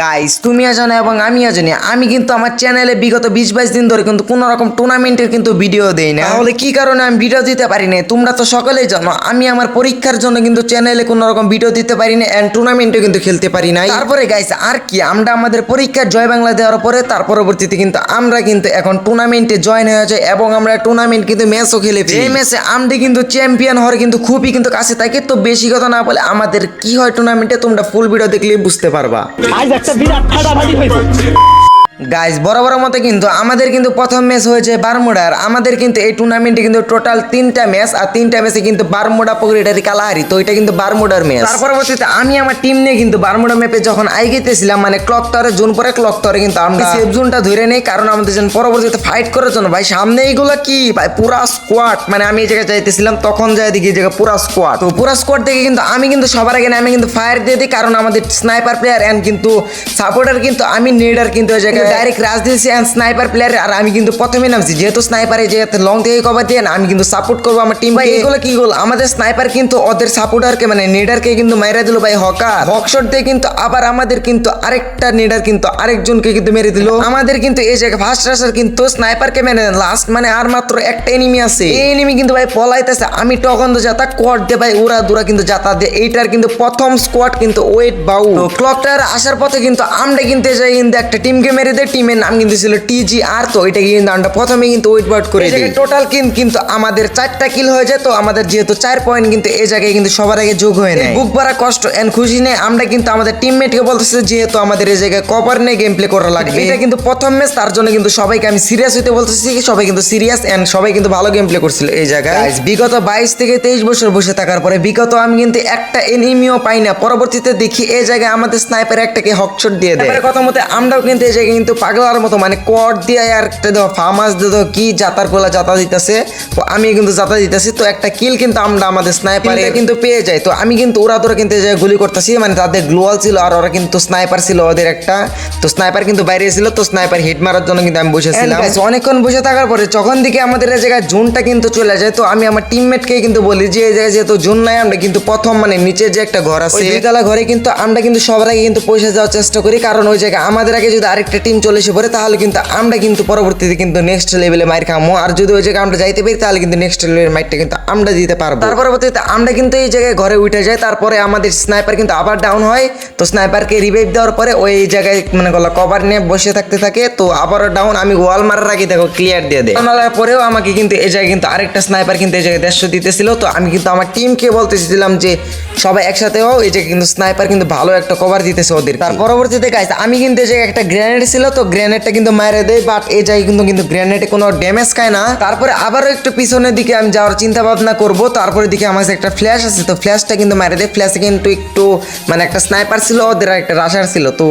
Guys তুমিও জানো এবং আমিও জানি, আমি কিন্তু আমার চ্যানেলে বিগত বিশ বাইশ দিন ধরে কিন্তু কোনো রকম টুর্নামেন্টের কিন্তু ভিডিও দেই না। তাহলে কি কারণে আমি ভিডিও দিতে পারি না তোমরা তো সকলেই জানো, আমি আমার পরীক্ষার জন্য কিন্তু চ্যানেলে কোনো রকম ভিডিও দিতে পারি না অ্যান্ড টুর্নামেন্টও কিন্তু খেলতে পারি না তারপরে গাইস আর কি, আমরা আমাদের পরীক্ষার জয় বাংলা দেওয়ার পরে, তার পরবর্তীতে কিন্তু আমরা কিন্তু এখন টুর্নামেন্টে জয়েন হয়ে যাই এবং আমরা টুর্নামেন্ট কিন্তু ম্যাচও খেলে। এই ম্যাচে আমরা কিন্তু চ্যাম্পিয়ন হওয়ার কিন্তু খুবই কিন্তু কাছে থাকে তো বেশি কথা না বলে আমাদের কি হয় টুর্নামেন্টে তোমরা ফুল ভিডিও দেখলেই বুঝতে পারবা। একটা বিরাট ফাটাফাটি হয়েছে গাইজ বড় বড় মতো কিন্তু আমাদের কিন্তু প্রথম ম্যাচ হয়েছে বারমুডার আমাদের কিন্তু এই টুর্নামেন্টে কিন্তু টোটাল তিনটা ম্যাচ আর তিনটা ম্যাচে কিন্তু বারমুডা পকরিটারি কালাহারি। তো এটা কিন্তু বারমুডার ম্যাচ তার পরবর্তীতে আমি আমার টিম নিয়ে কিন্তু বারমুডা ম্যাপে যখন আই গেতেছিলাম মানে ক্লক টাওয়ারে জোন পরে ক্লক টাওয়ারে কিন্তু আমরা সেফ জোনটা ধরে নেই কারণ আমাদের জন্য পরবর্তীতে ফাইট করার জন্য। ভাই সামনে এইগুলো কি? ভাই পুরা স্কোয়াড মানে আমি এই জায়গায় যাইতেছিলাম তখন যাই দেখি এই জায়গায় পুরা স্কোয়াড তো পুরা স্কোয়াড থেকে কিন্তু আমি কিন্তু সবার আগে আমি কিন্তু ফায়ার দিয়ে দিই কারণ আমাদের স্নাইপার প্লেয়ার এন্ড কিন্তু সাপোর্টার কিন্তু আমি নেডার কিন্তু এই জায়গায় ডাইরেক্ট রাজ দিয়েছি এন্ড স্নাইপার প্লেয়ার আর আমি কিন্তু প্রথমে নামছি। যেহেতু স্নাইপার জায়গাতে লং থেকে কভার দিয়ে আমি কিন্তু সাপোর্ট করব আমার টিম ভাই এগুলো কি গোল আমাদের স্নাইপার কিন্তু ওদের সাপোর্টারকে মানে নেডারকে কিন্তু মাইরা দিল ভাই হকার। হকশট দিয়ে কিন্তু আবার আমাদের কিন্তু আরেকটা নেডার কিন্তু আরেকজনকে কিন্তু মেরে দিল। আমাদের কিন্তু এই জায়গায় ফার্স্ট রাশার কিন্তু স্নাইপারকে মেরে লাস্ট মানে আর মাত্র একটা এনিমি আছে। এই এনিমি কিন্তু ভাই পলাইতেছে। আমি তো যাতা কোয়াড দে ভাই উড়া দুরা কিন্তু যাতা দে এইটার কিন্তু প্রথম স্কোয়াড কিন্তু ওয়েট বাউ ক্লকটার আসার পথে কিন্তু আমরা কিন্তু এই জায়গায় কিন্তু একটা টিমকে মেরে দেয় টিমের নাম কিন্তু ছিল টিজি আর তো এটা কিন্তু আমরা প্রথমে কিন্তু ওয়েট বাউট করে দিই। টোটাল কিন্তু আমাদের চারটা কিল হয়ে যায় তো আমাদের যেহেতু চার পয়েন্ট কিন্তু এই জায়গায় কিন্তু সবার আগে যোগ হয়ে নেয়। বুক ভরা কষ্ট এন্ড খুশি নেই আমরা কিন্তু আমাদের টিমমেটকে বলতেছি যেহেতু আমাদের এই জায়গায় কভার নিয়ে গেম প্লে করা লাগবে। এটা কিন্তু প্রথম ম্যাচ তার জন্য কিন্তু সবাইকে আমি সিরিয়াস হইতে বলতেছি সবাই কিন্তু সিরিয়াস এন্ড সবাই কিন্তু ভালো গেম প্লে করছিল এই জায়গায়। বিগত বাইশ থেকে তেইশ বছর বসে থাকার পরে বিগত আমি কিন্তু একটা এনিমিও পাই না পরবর্তীতে দেখি এই জায়গায় আমাদের স্নাইপার একটাকে হকশট দিয়ে দেয়। কথা মতে আমরাও কিন্তু এই জায়গায় কিন্তু পাগলার মতো মানে কট দিয়ে আর একটা দেখো ফার্মাস দিয়ে দেখো কি জাতার পোলা জাতা দিতেছে? তো আমি কিন্তু জাতা দিতেছি তো একটা কিল কিন্তু আমরা আমাদের স্নাইপারে কিন্তু পেয়ে যাই তো আমি কিন্তু ওরা তোরা কিন্তু এই গুলি করতেছি মানে তাদের গ্লোয়াল ছিল আর ওরা কিন্তু স্নাইপার ছিল ওদের একটা। তো স্নাইপার কিন্তু বাইরে ছিল তো স্নাইপার হিট মারার জন্য কিন্তু আমি বসেছিলাম। অনেকক্ষণ বসে থাকার পরে যখন দিকে আমাদের এই জায়গায় জোনটা কিন্তু চলে যায় তো আমি আমার টিমমেটকে কিন্তু বলি যে এই জায়গায় যেহেতু জোন নাই আমরা কিন্তু প্রথম মানে নিচে যে একটা ঘর আছে দুইতলা ঘরে কিন্তু আমরা কিন্তু সবার আগে কিন্তু পয়সা যাওয়ার চেষ্টা করি। কারণ ওই জায়গায় আমাদের আগে যদি আরেকটা টিম চলে এসে পড়ে, তাহলে কিন্তু আমরা কিন্তু পরবর্তীতে কিন্তু নেক্সট লেভেলে মাইর খামো। আর যদি ওই জায়গায় আমরা যাইতে পারি, তাহলে কিন্তু নেক্সট লেভেলের মাইরটা কিন্তু আমরা দিতে পারব। তার পরবর্তীতে আমরা কিন্তু এই জায়গায় ঘরে উঠে যাই, তারপরে আমাদের স্নাইপার কিন্তু আবার ডাউন হয়। তো স্নাইপারকে রিভাইভ দেওয়ার পরে ওই জায়গায় মানে গলা কভার নিয়ে বসে থাকতে থাকে। তো আবারও ডাউন আমি ওয়াল মারার আগে দেখো ক্লিয়ার দিয়ে দেয়। মারার পরেও আমাকে কিন্তু এই জায়গায় কিন্তু আরেকটা স্নাইপার কিন্তু এই জায়গায় দেড়শো দিতেছিল। তো আমি কিন্তু আমার টিমকে বলতেছিলাম যে, সবাই একসাথে হও, এই জায়গায় কিন্তু স্নাইপার কিন্তু ভালো একটা কভার দিতেছে ওদের তার পরবর্তীতে গাইছে আমি কিন্তু এই জায়গায় একটা গ্রেনেড ছিল তো গ্রেনেডটা কিন্তু মারে দেয় বাট এই জায়গায় কিন্তু কিন্তু গ্রেনেডে কোনো ড্যামেজ খায় না। তারপরে আবারও একটু পিছনের দিকে আমি যাওয়ার চিন্তা ভাবনা করব। তারপরে দিকে আমার একটা ফ্ল্যাশ আছে, তো ফ্ল্যাশটা কিন্তু মারে দেয়। ফ্ল্যাশে কিন্তু একটু মানে একটা স্নাইপার ছিল, ওদের একটা রাশার ছিল, তো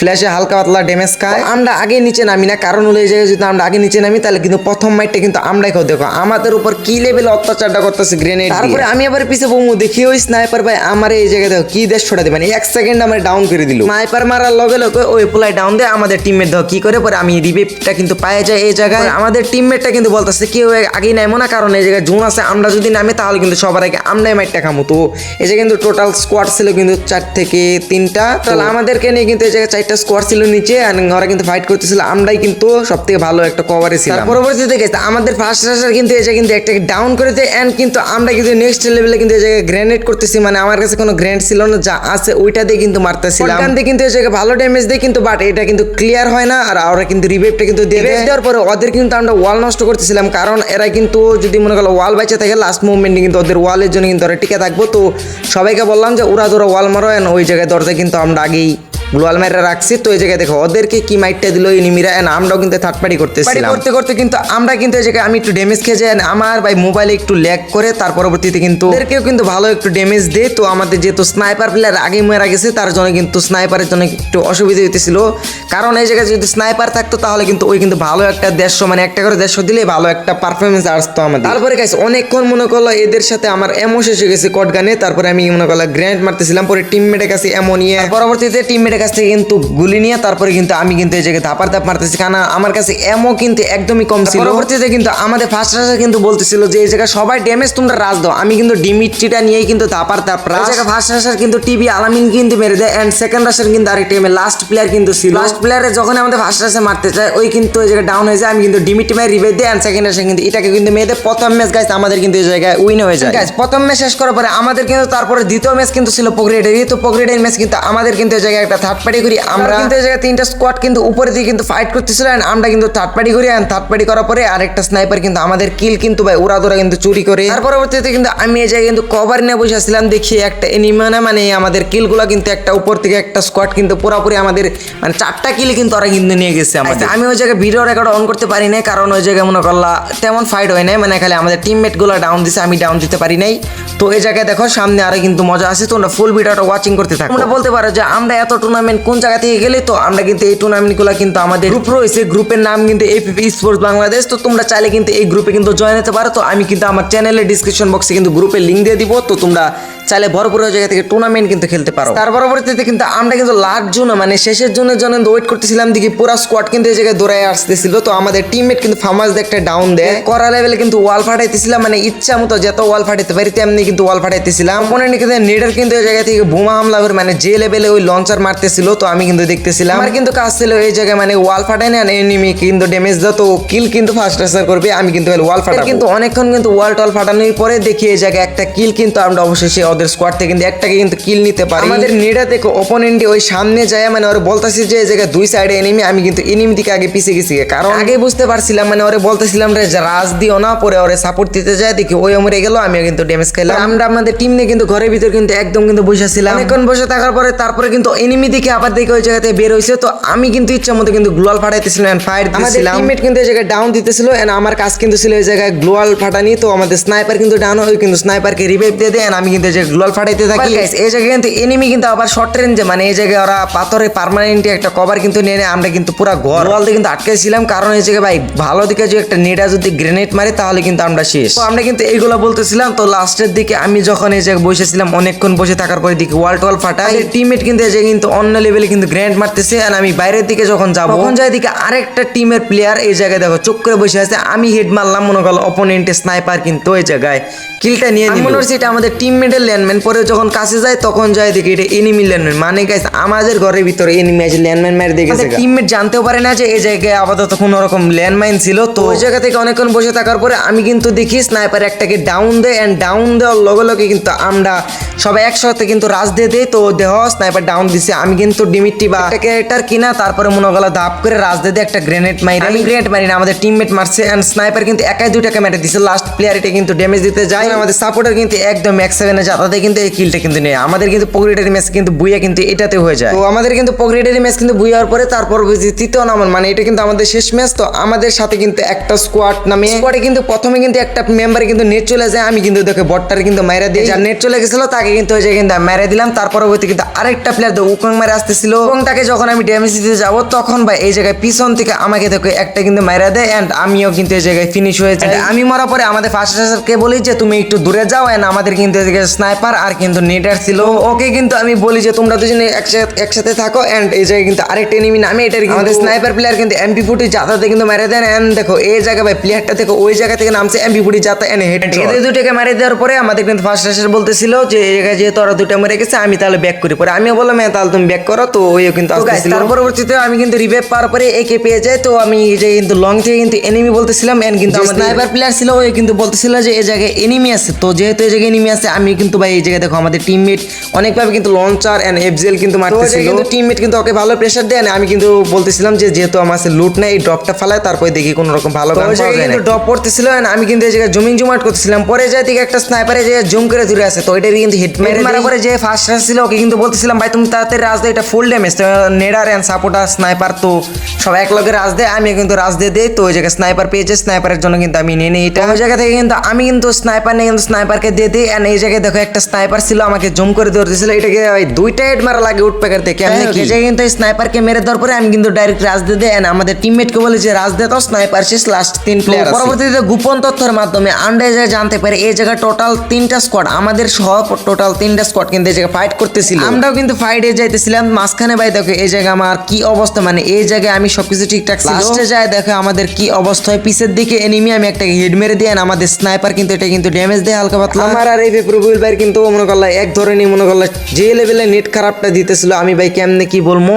ফ্ল্যাশে হালকা পাতলা ড্যামেজ খায়। আমরা আগে নিচে নামি না কারণ হলো এই জায়গায় যদি আমরা আগে নিচে নামি তাহলে কিন্তু প্রথম মাইটটা কিন্তু আমরাই খাও দেখো আমাদের উপর কি লেভেল অত্যাচারটা করতেছে গ্রেনেড তারপরে আমি আবার পিছে বমু দেখি ওই স্নাইপার ভাই আমার এই জায়গায় দেখো কি দেশ ছড়া দেবে এক সেকেন্ড আমার ডাউন করে দিল। স্নাইপার মারার লগে লগে ওই পোলাই ডাউন দেয় আমাদের টিমমেট দেখো কি করে পরে আমি রিভিভটা কিন্তু পায়ে যায় এই জায়গায়। আমাদের টিমমেটটা কিন্তু বলতেছে কেউ আগেই নামো না কারণ এই জায়গায় জুন আছে আমরা যদি নামি তাহলে কিন্তু সবার আগে আমরাই মাইটটা খামো। তো এই জায়গায় কিন্তু টোটাল স্কোয়াড ছিল কিন্তু চার থেকে তিনটা। তাহলে আমাদেরকে নিয়ে কিন্তু এই জায়গায় চারটা স্কোয়াড ছিল নিচে ওরা কিন্তু ফাইট করতেছিল। আমরাই কিন্তু সব থেকে ভালো একটা কভারে ছিলাম। পরবর্তীতে গেছে আমাদের ফার্স্ট রাশার কিন্তু এই কিন্তু একটা ডাউন করে দেয় এন্ড কিন্তু আমরা কিন্তু নেক্সট লেভেলে কিন্তু এই জায়গায় গ্রেনেড করতেছি। মানে আমার কাছে কোনো গ্রেনেড ছিল না যা আছে ওইটা দিয়ে কিন্তু মারতেছিলাম। ওখান দিয়ে কিন্তু এই জায়গায় ভালো ড্যামেজ দেয় কিন্তু বাট এটা কিন্তু ক্লিয়ার হয় না আর ওরা কিন্তু রিভাইভটা কিন্তু দিয়ে দেওয়ার পরে ওদের কিন্তু আমরা ওয়াল নষ্ট করতেছিলাম কারণ এরা কিন্তু যদি মনে করো ওয়াল বাইচে থাকে লাস্ট মুভমেন্টে কিন্তু ওদের ওয়ালের জন্য কিন্তু ওরা টিকে থাকব। তো সবাইকে বললাম যে ওরা ধরো ওয়াল মারো ওই জায়গায় দরজা কিন্তু আমরা আগেই গ্লোয়াল মাইরা রাখছি। তো এই জায়গায় দেখো ওদেরকে কি মাইটটা দিল এনিমিরা এন্ড আমরাও কিন্তু থার্ড পার্টি করতেছিলাম। করতে করতে কিন্তু আমরা কিন্তু এই জায়গায় আমি একটু ড্যামেজ খেয়ে যাই আমার ভাই মোবাইলে একটু ল্যাগ করে তার পরবর্তীতে কিন্তু ওদেরকেও কিন্তু ভালো একটু ড্যামেজ দেয়। তো আমাদের যেহেতু স্নাইপার প্লেয়ার আগে মারা গেছে তার জন্য কিন্তু স্নাইপারের জন্য একটু অসুবিধা হইতেছিল। কারণ এই জায়গায় যদি স্নাইপার থাকতো তাহলে কিন্তু ওই কিন্তু ভালো একটা দেড়শো মানে একটা করে দেড়শো দিলে ভালো একটা পারফরমেন্স আসতো আমাদের। তারপরে গাইস অনেকক্ষণ মনে করল এদের সাথে আমার এমন শেষ হয়ে গেছে কট গানে তারপরে আমি মনে করলাম গ্র্যান্ড মারতেছিলাম পরে টিমমেটের কাছে এমন নিয়ে পরবর্তীতে টিমমেটের টিমমেটের কাছ থেকে কিন্তু গুলি নিয়ে তারপরে কিন্তু আমি কিন্তু এই জায়গায় ধাপার ধাপ মারতেছি। কারণ আমার কাছে এমও কিন্তু একদমই কম ছিল। পরবর্তীতে কিন্তু আমাদের ফার্স্ট রাশার কিন্তু বলতেছিল যে এই জায়গায় সবাই ড্যামেজ তোমরা রাজ দাও। আমি কিন্তু ডিমিট্রিটা নিয়েই কিন্তু ধাপার ধাপ রাজ জায়গায় ফার্স্ট রাশার কিন্তু টিভি আলামিন কিন্তু মেরে দেয় এন্ড সেকেন্ড রাশার কিন্তু আরেকটা টিমে লাস্ট প্লেয়ার কিন্তু ছিল। লাস্ট প্লেয়ারে যখন আমাদের ফার্স্ট রাশে মারতে চায় ওই কিন্তু ওই জায়গায় ডাউন হয়ে যায়। আমি কিন্তু ডিমিট মেরে রিভেট দিই এন্ড সেকেন্ড রাশে কিন্তু এটাকে কিন্তু মেয়েদের প্রথম ম্যাচ গাইছে আমাদের কিন্তু এই জায়গায় উইন হয়ে যায়। গাইস প্রথম ম্যাচ শেষ করার পরে আমাদের কিন্তু তারপরে দ্বিতীয় ম্যাচ কিন্তু ছিল পগ্রেডেরই তো পগ্রেডের ম্যাচ কিন্তু আমাদের কিন্তু এই জায়গায় একটা থার্ড পার্টি করি। আমরা কিন্তু এই জায়গায় তিনটা স্কোয়াড কিন্তু উপরে দিয়ে কিন্তু ফাইট করতেছিল and আমরা কিন্তু থার্ড পার্টি করি এন্ড থার্ড পার্টি করার পরে আরেকটা স্নাইপার কিন্তু আমাদের কিল কিন্তু ভাই ওরা দোরা কিন্তু চুরি করে। তার পরবর্তীতে কিন্তু আমি এই জায়গায় কিন্তু কভার নিয়ে বসে আসছিলাম দেখি একটা এনিমানা মানে আমাদের কিলগুলো কিন্তু একটা উপর থেকে একটা স্কোয়াড কিন্তু পুরোপুরি আমাদের মানে চারটা কিল কিন্তু ওরা কিন্তু নিয়ে গেছে আমাদের। আমি ওই জায়গায় ভিডিও রেকর্ড অন করতে পারি নাই কারণ ওই জায়গায় মনে করলা তেমন ফাইট হয় নাই মানে খালি আমাদের টিমমেটগুলো ডাউন দিছে আমি ডাউন দিতে পারি নাই। তো এই জায়গায় দেখো সামনে আরও কিন্তু মজা আছে তোমরা ফুল ভিডিওটা ওয়াচিং করতে থাকো। তোমরা বলতে পারো যে আমরা এত টুর্নামেন্ট কোন জায়গা থেকে গেলে তো আমরা কিন্তু এই টুর্নামেন্টগুলো কিন্তু আমাদের গ্রুপ রয়েছে। গ্রুপের নাম কিন্তু এপিপি স্পোর্টস বাংলাদেশ তো তোমরা চাইলে কিন্তু এই গ্রুপে কিন্তু জয়েন হতে পারো। তো আমি কিন্তু আমার চ্যানেলের ডিসক্রিপশন বক্সে কিন্তু গ্রুপের লিঙ্ক দিয়ে দিব তো তোমরা চাইলে ভরপুর জায়গা থেকে টুর্নামেন্ট কিন্তু খেলতে পারো। তার পরবর্তীতে কিন্তু আমরা কিন্তু লাস্ট জন্য মানে শেষের জন্য জন্য ওয়েট করতেছিলাম দেখি পুরো স্কোয়াড কিন্তু এই জায়গায় দৌড়ায় আসতেছিল। তো আমাদের টিমমেট কিন্তু ফার্মাস একটা ডাউন দেয়। করা লেভেলে কিন্তু ওয়াল ফাটাইতেছিলাম মানে ইচ্ছা মতো যত ওয়াল ফাটাইতে পারি তেমনি কিন্তু ওয়াল ফাটাইতেছিলাম। মনে কিন্তু নেডার কিন্তু এই জায়গা থেকে বোমা হামলা করে মানে যে লেভেলে ওই লঞ্চার মারতেছিল তো আমি কিন্তু দেখতেছিলাম। আমার কিন্তু কাজ ছিল এই জায়গায় মানে ওয়াল ফাটাই না এনিমি কিন্তু ড্যামেজ দাও তো কিল কিন্তু ফার্স্ট রেসার করবে আমি কিন্তু ওয়াল ফাটাই কিন্তু অনেকক্ষণ কিন্তু ওয়াল টল ফাটানোর পরে দেখি এই জায়গায় একটা কিল কিন্তু আমরা অবশেষে ওদের স্কোয়াড থেকে কিন্তু একটাকে কিন্তু কিল নিতে পারি। আমাদের নেডা থেকে ওপোনেন্টে ওই সামনে যায় মানে ওরা বলতেছি যে এই জায়গায় দুই সাইডে এনিমি আমি কিন্তু এনিমি দিকে আগে পিছিয়ে গেছি। কারণ আগে বুঝতে পারছিলাম মানে ওরে বলতেছিলাম রে রাজ দিও না পরে ওরে সাপোর্ট দিতে যায় দেখি ওই মরে গেল আমিও কিন্তু ড্যামেজ খেলাম। আমরা আমাদের টিম নিয়ে কিন্তু ঘরের ভিতর কিন্তু একদম কিন্তু বসেছিলাম অনেকক্ষণ বসে থাকার পরে তারপরে কিন্তু এনিমি দিকে আবার দেখে ওই জায়গাতে বের হয়েছে তো আমি কিন্তু ইচ্ছা মতো কিন্তু গ্লোয়াল ফাটাইতেছিলাম এন্ড ফায়ার দিতেছিলাম। টিমমেট কিন্তু এই জায়গায় ডাউন দিতেছিল এন্ড আমার কাজ কিন্তু ছিল এই জায়গায় গ্লোয়াল ফাটানি। তো আমাদের স্নাইপার কিন্তু ডাউন হয় কিন্তু স্নাইপারকে রিভাইভ দিয়ে দেয় and আমি কিন্তু এই জায়গায় গ্লোয়াল ফাটাইতে থাকি। এই জায়গায় কিন্তু এনিমি কিন্তু আবার শর্ট রেঞ্জে মানে এই জায়গায় ওরা পাথরে পার্মানেন্ট একটা কভার কিন্তু নিয়ে নেয় আমরা কিন্তু পুরো ঘর। দিয়ে কিন্তু আটকেছিলাম কারণ এই জায়গায় ভাই ভালো দিকে যে একটা নেটা যদি গ্রেনেড মারে তাহলে কিন্তু আমরা শেষ। তো আমরা কিন্তু এইগুলো বলতেছিলাম তো লাস্টের দিকে আমি যখন এই জায়গায় বসেছিলাম অনেকক্ষণ বসে থাকার পরে দিকে ওয়াল টোয়াল ফাটাই। টিমমেট কিন্তু এই জায়গায় কিন্তু অন্য লেভেলে কিন্তু গ্রেনেড মারতেছে আর আমি বাইরের দিকে যখন যাব তখন যাই দিকে। আরেকটা টিমের প্লেয়ার এই জায়গায় দেখো চোখ করে বসে আছে আমি হেড মারলাম মনে করল অপোনেন্টের স্নাইপার কিন্তু ওই জায়গায়। কিলটা নিয়ে মনে হচ্ছে এটা আমাদের টিমমেটের ল্যান্ডম্যান পরে যখন কাছে যায় তখন যায় দেখি এটা এনিমি ল্যান্ডম্যান মানে গাইস আমাদের ঘরের ভিতরে এনিমি আছে ল্যান্ডম্যান মেরে দেখেছে টিমমেট জানতেও পারে না যে এই জায়গায় আপাতত কোনো রকম ল্যান্ডমাইন ছিল তো ওই জায়গা থেকে অনেকক্ষণ বসে থাকার পরে আমি কিন্তু দেখি স্নাইপার একটাকে ডাউন দেয় এন্ড ডাউন দেওয়ার লগে লগে কিন্তু আমরা সবাই একসাথে কিন্তু রাজ দিয়ে দেই তো দেহ স্নাইপার ডাউন দিছে। আমি কিন্তু ডিমিট্টি বা একটা ক্যারেক্টার কিনা তারপরে মনে গেল ধাপ করে রাজ দিয়ে দিয়ে একটা গ্রেনেড মারি। আমি গ্রেনেড মারি না আমাদের টিমমেট মারছে এন্ড স্নাইপার কিন্তু একাই দুইটাকে মেরে দিছে। লাস্ট প্লেয়ার এটা কিন্তু ড্যামেজ দিতে যায়। আমাদের সাপোর্টার কিন্তু একদম এক সেভেনে যাতাতে কিন্তু এই কিলটা কিন্তু নেই আমাদের কিন্তু পগ্রেডারি ম্যাচ কিন্তু বুইয়া কিন্তু এটাতে হয়ে যায়। তো আমাদের কিন্তু পগ্রেডারি ম্যাচ কিন্তু বুইয়া হওয়ার পরে তারপর বুঝি তৃতীয় নাম্বার মানে এটা কিন্তু আমাদের শেষ ম্যাচ তো আমাদের সাথে কিন্তু একটা স্কোয়াড নামে স্কোয়াডে কিন্তু প্রথমে কিন্তু একটা মেম্বার কিন্তু নেট চলে যায়। আমি কিন্তু দেখে বটটারে কিন্তু মাইরা দিই। যার নেট চলে গেছিল তাকে কিন্তু ওই জায়গায় কিন্তু মেরে দিলাম। তার পরবর্তী কিন্তু আরেকটা প্লেয়ার উকং মারে আসতেছিল। এবং তাকে যখন আমি ড্যামেজ দিতে যাব তখন ভাই এই জায়গায় পিছন থেকে আমাকে দেখো একটা কিন্তু মাইরা দেয় এন্ড আমিও কিন্তু এই জায়গায় ফিনিশ হয়ে যাই। আমি মরার পরে আমাদের ফার্স্ট কে বলি যে তুমি একটু দূরে যাও এন্ড আমাদের কিন্তু এদিকে স্নাইপার আর কিন্তু নেটার ছিল। ওকে কিন্তু আমি বলি যে তোমরা দুজনে একসাথে একসাথে থাকো এন্ড এই জায়গায় কিন্তু আরেকটা এনিমি নামে এটার কিন্তু আমাদের স্নাইপার প্লেয়ার কিন্তু এমপি ফুটি যাতাতে কিন্তু মেরে দেন এন্ড দেখো এই জায়গায় ভাই প্লেয়ারটা থেকে ওই জায়গা থেকে নামছে এমপি ফুটি যাতা এন্ড হেড এদের দুটোকে মেরে দেওয়ার পরে আমাদের কিন্তু ফার্স্ট বলতেছিল যে এই জায়গায় যেহেতু ওরা দুটো মরে গেছে আমি তাহলে ব্যাক করি। পরে আমিও বললাম হ্যাঁ তাহলে তুমি ব্যাক করো তো ওইও কিন্তু তার পরবর্তীতে আমি কিন্তু রিভাইভ পাওয়ার পরে একে পেয়ে যাই তো আমি এই যে কিন্তু লং থেকে কিন্তু এনিমি বলতেছিলাম এন্ড কিন্তু আমার স্নাইপার প্লেয়ার ছিল ওই কিন্তু বলতেছিল যে এই জায়গায় এনিমি আছে। তো যেহেতু এই জায়গায় এনিমি আছে আমি কিন্তু ভাই এই জায়গায় দেখো আমাদের টিমমেট অনেকভাবে কিন্তু লঞ্চার এন্ড এফজেল কিন্তু মারতেছিল। কিন্তু টিমমেট কিন্তু ওকে ভালো প্রেসার দেয় আমি কিন্তু বলতেছিলাম যে যেহেতু আমার কাছে লুট নাই এই ড্রপটা ফালায় তারপরে দেখি কোনো রকম ভালো গান পাওয়া যায় কিন্তু ড্রপ পড়তেছিল আমি কিন্তু এই জায়গায় জুমিং জুমাট করতেছিলাম। পরে যাই দিকে একটা স্নাইপারে যে জুম করে দূরে আছে তো এটার কিন্তু হিট মেরে মারার পরে যে ফার্স্ট ছিল ওকে কিন্তু বলতেছিলাম ভাই তুমি তাড়াতাড়ি রাজ দেয় এটা ফুল ড্যামেজ তো নেডার এন্ড সাপোর্টার স্নাইপার তো সব এক লগে রাজ দেয় আমি কিন্তু রাজ দিয়ে দেই তো ওই জায়গায় স্নাইপার পেয়েছে স্নাইপারের জন্য কিন্তু আমি নিয়ে নিই এটা। ওই জায়গা থেকে কিন্তু আমি কিন্তু স্নাইপার নিয়ে কিন্তু স্নাইপারকে দিয়ে দিই এন্ড এই জায়গায় দেখো একটা স্নাইপার ছিল আমাকে জুম করে ধরতেছিল এটাকে ভাই দুইটা হেড মারা লাগে উঠ প্যাকের থেকে আমি এই জায়গায় কিন্তু স্নাইপারকে মেরে দেওয়ার পরে আমি কিন্তু ডাইরেক্ট রাজ দিয়ে দিই এন্ড আমাদের টিমমেটকে বলে যে রাজ দে তো স্নাইপার শেষ লাস্ট তিন প্লেয়ার পরবর্তীতে গোপন তথ্যের মাধ্যমে আমরা এই জায়গায় জানতে পারি এই জায়গায় টোটাল তিনটা স্কোয়াড আমাদের সহ টোটাল তিনটা স্কোয়াড কিন্তু এই জায়গায় ফাইট করতেছিল। আমরাও কিন্তু ফাইটে যাইতেছিলাম খেলতেছিলাম মাঝখানে ভাই দেখো এই জায়গায় আমার কি অবস্থা মানে এই জায়গায় আমি সবকিছু ঠিকঠাক লাস্টে যায় দেখো আমাদের কি অবস্থা হয় পিছের দিকে এনিমি আমি একটা হেড মেরে দিয়ে আমাদের স্নাইপার কিন্তু এটা কিন্তু ড্যামেজ দেয় হালকা পাতলা। আমার আর এই প্রবুল ভাই কিন্তু মনে করলা এক ধরনের মনে করলা যে লেভেলে নেট খারাপটা দিতেছিল আমি ভাই কেমনে কি বলব?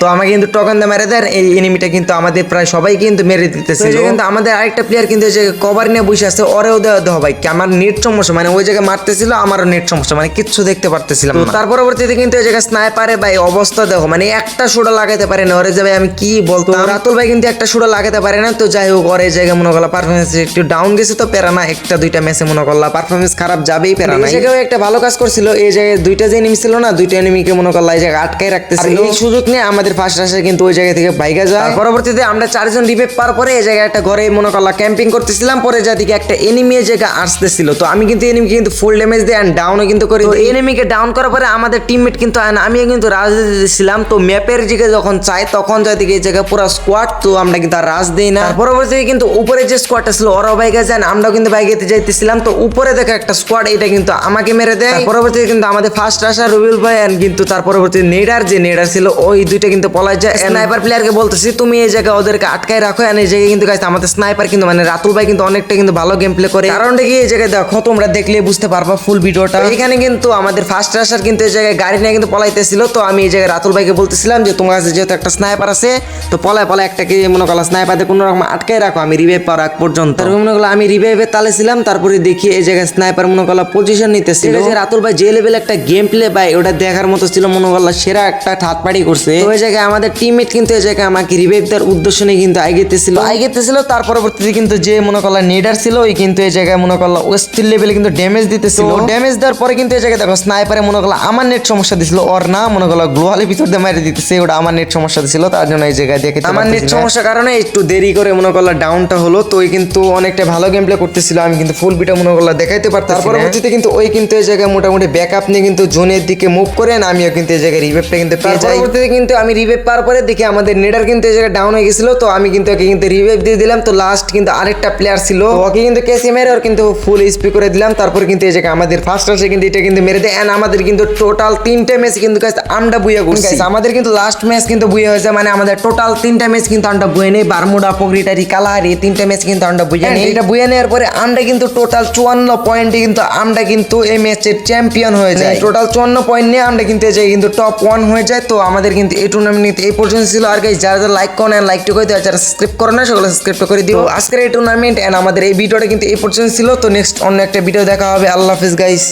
তো আমাকে কিন্তু টকান দিয়ে মেরে দেয় এই এনিমিটা কিন্তু আমাদের প্রায় সবাই কিন্তু মেরে দিতেছিল। কিন্তু আমাদের আরেকটা প্লেয়ার কিন্তু যে কভার নিয়ে বসে আছে ওরেও দেওয়া দেওয়া ভাই আমার নেট সমস্যা মানে ওই জায়গায় মারতেছিল আমারও নেট সমস্যা মানে কিচ্ছু দেখতে পারতেছিলাম তার পরবর্তীতে কিন্তু এই জায়গায় স্নাইপারে ভাই অবস্থা দেখো মানে একটা সুড়া লাগাতে পারে না। ওরে যে ভাই আমি কি বলতো রাতুল ভাই কিন্তু একটা সুড়া লাগাতে পারে না। তো যাই হোক ওর এই জায়গায় মনে করলা পারফরমেন্স একটু ডাউন গেছে তো পেরা না একটা দুইটা ম্যাচে মনে করলা পারফরমেন্স খারাপ যাবেই পেরা না এই জায়গায় একটা ভালো কাজ করছিল এই জায়গায় দুইটা যে এনিমি ছিল না দুইটা এনিমিকে মনে করলা এই জায়গায় আটকাই রাখতেছিল। এই সুযোগ নিয়ে আমাদের ফার্স্ট রাশে কিন্তু ওই জায়গা থেকে বাইকা যায়। পরবর্তীতে আমরা চারজন রিভেভ পাওয়ার পরে এই জায়গায় একটা ঘরে মনে করলা ক্যাম্পিং করতেছিলাম পরে যা দিকে একটা এনিমি এই জায়গায় আসতেছিল। তো আমি কিন্তু এনিমিকে কিন্তু ফুল ড্যামেজ দিয়ে অ্যান্ড ডাউনও কিন্তু করি এনিমিকে ডাউন করার পরে আমাদের টিমমেট কিন্তু আমিও কিন্তু রাজ দিয়েছিলাম তো ম্যাপের দিকে যখন চাই তখন যা দিকে এই জায়গায় পুরো স্কোয়াড তো আমরা কিন্তু আর রাজ দিই না। পরবর্তীতে কিন্তু উপরে যে স্কোয়াডটা ছিল ওরাও বাইকে যান আমরাও কিন্তু বাইকেতে যাইতেছিলাম তো উপরে দেখো একটা স্কোয়াড এটা কিন্তু আমাকে মেরে দেয়। পরবর্তীতে কিন্তু আমাদের ফার্স্ট আসা রবিউল ভাই কিন্তু তার পরবর্তীতে নেডার যে নেডার ছিল ওই দুইটা কিন্তু পলাই যায়। স্নাইপার প্লেয়ারকে বলতেছি তুমি এই জায়গায় ওদেরকে আটকায় রাখো and এই জায়গায় কিন্তু আমাদের স্নাইপার কিন্তু মানে রাতুল ভাই কিন্তু অনেকটা কিন্তু ভালো গেম প্লে করে। কারণটা কি এই জায়গায় দেখো তোমরা দেখলে বুঝতে পারবা ফুল ভিডিওটা এখানে কিন্তু আমাদের ফার্স্ট আসার কিন্তু এই জায়গায় গাড়ি নিয়ে কিন্তু পলাইতেছিল তো আমি এই জায়গায় রাতুল ভাইকে বলতেছিলাম যে তোমার কাছে যেহেতু একটা স্নাইপার আছে তো পলায় পলায় একটাকে মনে করলা স্নাইপার কোনো রকম আটকায় রাখো আমি রিভাইভ পাওয়ার আগ পর্যন্ত। তারপর মনে করল আমি রিভাইভে তালে ছিলাম তারপরে দেখি এই জায়গায় স্নাইপার মনে করলা পজিশন নিতেছিল। যে রাতুল ভাই যে লেভেল একটা গেম প্লে পাই ওটা দেখার মতো ছিল মনে করলা সেরা একটা ঠাত পাড়ি করছে। ওই জায়গায় আমাদের টিমমেট কিন্তু এই জায়গায় আমাকে রিভাইভ দেওয়ার উদ্দেশ্য নিয়ে কিন্তু আইগেতেছিল আইগেতেছিল তার পরবর্তীতে কিন্তু যে মনে করল নেডার ছিল ওই কিন্তু এই জায়গায় মনে করলা ওয়েস্টিল লেভেলে কিন্তু ড্যামেজ দিতেছিল। ড্যামেজ দেওয়ার পরে কিন্তু এই জায়গায় দেখো স্নাইপারে মনে করল আমার নেট সমস্যা দিছিল ওর না মনে করলা গ্লোয়ালের ভিতর দিয়ে মারি দিতেছে ওটা আমার নেট সমস্যা দিছিল তার জন্য এই জায়গায় দেখে আমার নেট সমস্যার কারণে একটু দেরি করে মনে করলা ডাউনটা হলো তো ওই কিন্তু অনেকটা ভালো গেম প্লে করতেছিল আমি কিন্তু ফুল বিটা মনে করলা দেখাইতে পারতাম পরবর্তীতে কিন্তু ওই কিন্তু এই জায়গায় মোটামুটি ব্যাকআপ নিয়ে কিন্তু জোনের দিকে মুভ করেন আমিও কিন্তু এই জায়গায় রিভেপটা কিন্তু পেয়ে যাই। পরবর্তীতে কিন্তু আমি রিভেপ পাওয়ার পরে দেখি আমাদের নেডার কিন্তু এই জায়গায় ডাউন হয়ে গেছিল তো আমি কিন্তু ওকে কিন্তু রিভেপ দিয়ে দিলাম তো লাস্ট কিন্তু আরেকটা প্লেয়ার ছিল। ওকে কিন্তু কেসি মেরে ওর কিন্তু ফুল স্পি করে দিলাম তারপর কিন্তু এই জায়গায় আমাদের ফার্স্ট আসে কিন্তু এটা কিন্তু মেরে দেয় এন্ড আমাদের কিন্তু টোটাল তিনটে ম্যাচ কিন্তু guys আমরা বুয়া করছি আমাদের কিন্তু লাস্ট ম্যাচ কিন্তু বুয়ে হয়েছে মানে আমাদের টোটাল তিনটা ম্যাচ কিন্তু আমরা বুয়ে নেই। বারমুডা পগরিটারি কালাহারি তিনটা ম্যাচ কিন্তু আমরা বুঝে নেই। এটা বুয়ে নেওয়ার পরে আমরা কিন্তু টোটাল চুয়ান্ন পয়েন্টে কিন্তু আমরা কিন্তু এই ম্যাচের চ্যাম্পিয়ন হয়ে যায়। টোটাল চুয়ান্ন পয়েন্ট নিয়ে আমরা কিন্তু এই কিন্তু টপ ওয়ান হয়ে যায়। তো আমাদের কিন্তু এই টুর্নামেন্ট এই পর্যন্ত ছিল। আর গাইজ যারা যারা লাইক করেন লাইকটা করে দিও। আর যারা সাবস্ক্রাইব করে না সেগুলো সাবস্ক্রাইব করে দিও। আজকের এই টুর্নামেন্ট এন্ড আমাদের এই ভিডিওটা কিন্তু এই পর্যন্ত ছিল। তো নেক্সট অন্য একটা ভিডিও দেখা হবে। আল্লাহ হাফিজ গাইস